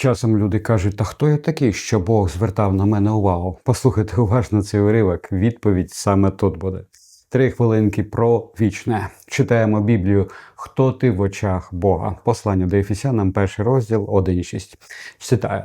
Часом люди кажуть, та хто я такий, що Бог звертав на мене увагу? Послухайте уважно цей уривок. Відповідь саме тут буде. Три хвилинки про вічне. Читаємо Біблію. Хто ти в очах Бога? Послання до Ефесянам, перший розділ 1,6. Читаю.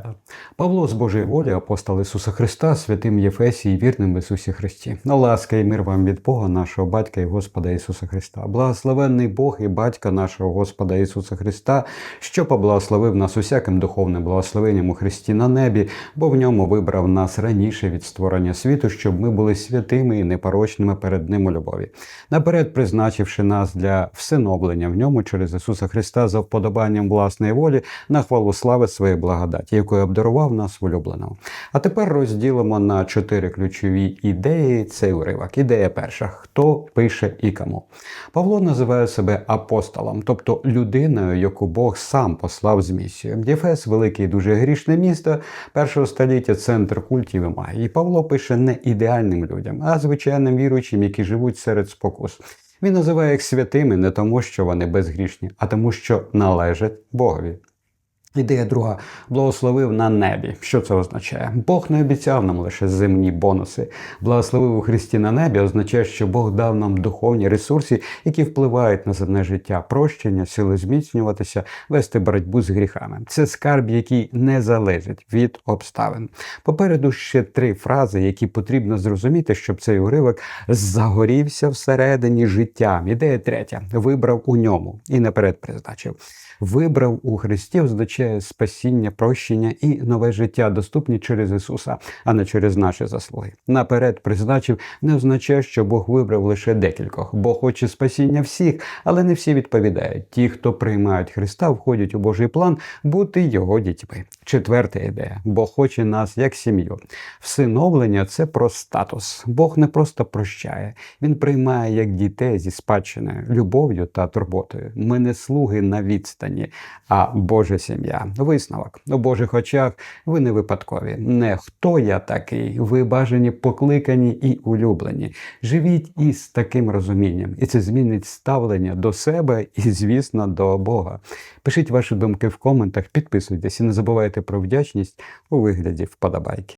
Павло з Божої волі, апостол Ісуса Христа, святим Єфесії, вірним в Ісусі Христі. На ласка і мир вам від Бога, нашого Батька і Господа Ісуса Христа. Благословенний Бог і Батька нашого Господа Ісуса Христа, що поблагословив нас усяким духовним благословенням у Христі на небі, бо в ньому вибрав нас раніше від створення світу, щоб ми були святими і непорочними перед Ним у любові. Наперед призначивши нас для всиноблення в ньому через Ісуса Христа за вподобанням власної волі на хвалу слави своєї благодаті, якою обдарував нас в улюбленому. А тепер розділимо на чотири ключові ідеї цей уривок. Ідея перша: хто пише і кому. Павло називає себе апостолом, тобто людиною, яку Бог сам послав з місією. Єфес, велике і дуже грішне місто першого століття, центр культів і магії. І Павло пише не ідеальним людям, а звичайним віруючим, які живуть серед спокус. Він називає їх святими не тому, що вони безгрішні, а тому, що належать Богові. Ідея друга благословив на небі. Що це означає? Бог не обіцяв нам лише земні бонуси. Благословив у Христі на небі означає, що Бог дав нам духовні ресурси, які впливають на земне життя, прощення, сили зміцнюватися, вести боротьбу з гріхами. Це скарб, який не залежить від обставин. Попереду ще три фрази, які потрібно зрозуміти, щоб цей уривок загорівся всередині життя. Ідея третя вибрав у ньому і наперед призначив. Вибрав у Христі означає спасіння, прощення і нове життя, доступні через Ісуса, а не через наші заслуги. Наперед призначив не означає, що Бог вибрав лише декількох. Бог хоче спасіння всіх, але не всі відповідають. Ті, хто приймають Христа, входять у Божий план бути його дітьми. Четверта ідея: Бог хоче нас як сім'ю. Всиновлення це про статус. Бог не просто прощає, він приймає як дітей зі спадщиною, любов'ю та турботою. Ми не слуги на відстані, а Божа сім'я. Висновок у Божих очах ви не випадкові. Не хто я такий, ви бажані, покликані і улюблені. Живіть із таким розумінням, і це змінить ставлення до себе і, звісно, до Бога. Пишіть ваші думки в коментах, підписуйтесь і не забувайте про вдячність у вигляді вподобайки.